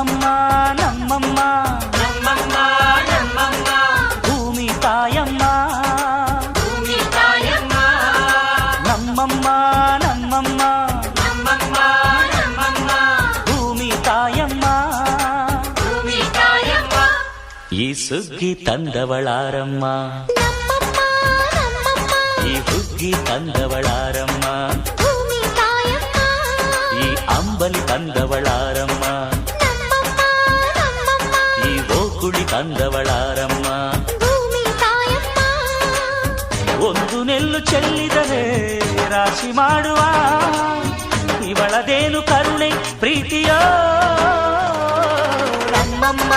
நம்மம்மா நம்மம்மா. நம்மம்மா நம்மம்மா. பூமி தாயம்மா. பூமி தாயம்மா. நம்மம்மா நம்மம்மா. நம்மம்மா நம்மம்மா. ಈ ಓಕುಳಿ ತಂದವಳಾರಮ್ಮ ಭೂಮಿ ತಾಯಮ್ಮ ಒಂದು ನೆಲ್ಲು ಚೆಲ್ಲಿದರೆ ರಾಶಿ ಮಾಡುವ ಇವಳದೇನು ಕರುಣೆ ಪ್ರೀತಿಯೋ ನಮ್ಮಮ್ಮ